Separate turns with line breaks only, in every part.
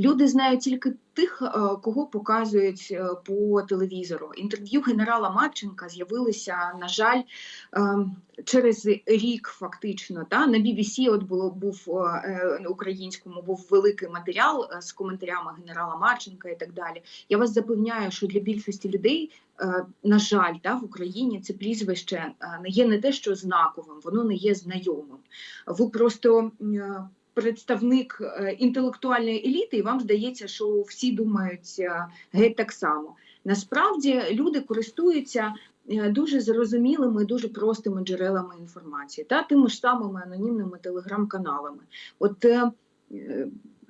Люди знають тільки тих, е, кого показують е, по телевізору. Інтерв'ю генерала Марченка з'явилися, на жаль, е, через рік фактично. Та на BBC от було був українському був великий матеріал з коментарями генерала Марченка і так далі. Я вас запевняю, що для більшості людей, на жаль, та в Україні це прізвище не є не те, що знаковим, воно не є знайомим. Ви просто представник е, інтелектуальної еліти, і вам здається, що всі думають е, геть так само. Насправді люди користуються е, дуже зрозумілими, дуже простими джерелами інформації, та тими ж самими анонімними телеграм-каналами. От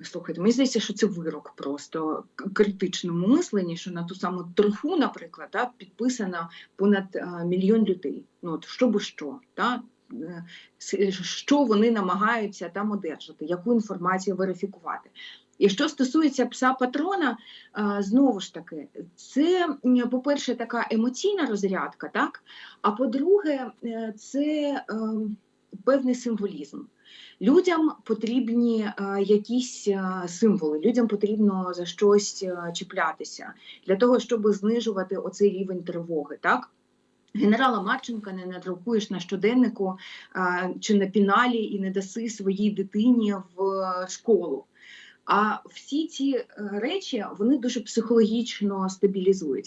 слухайте, мені здається, що це вирок просто критичному мисленні, що на ту саму троху, наприклад, та, підписано понад мільйон людей. Ну от що би що, та що вони намагаються там одержати, яку інформацію верифікувати. І що стосується пса патрона, е, знову ж таки, це, по-перше, така емоційна розрядка, так? А по-друге, е, це певний символізм. Людям потрібні е, якісь е, символи, людям потрібно за щось е, чіплятися для того, щоб знижувати оцей рівень тривоги. Так? Генерала Марченка не надрукуєш на щоденнику а, чи на піналі і не даси своїй дитині в е, школу. А всі ці е, речі вони дуже психологічно стабілізують.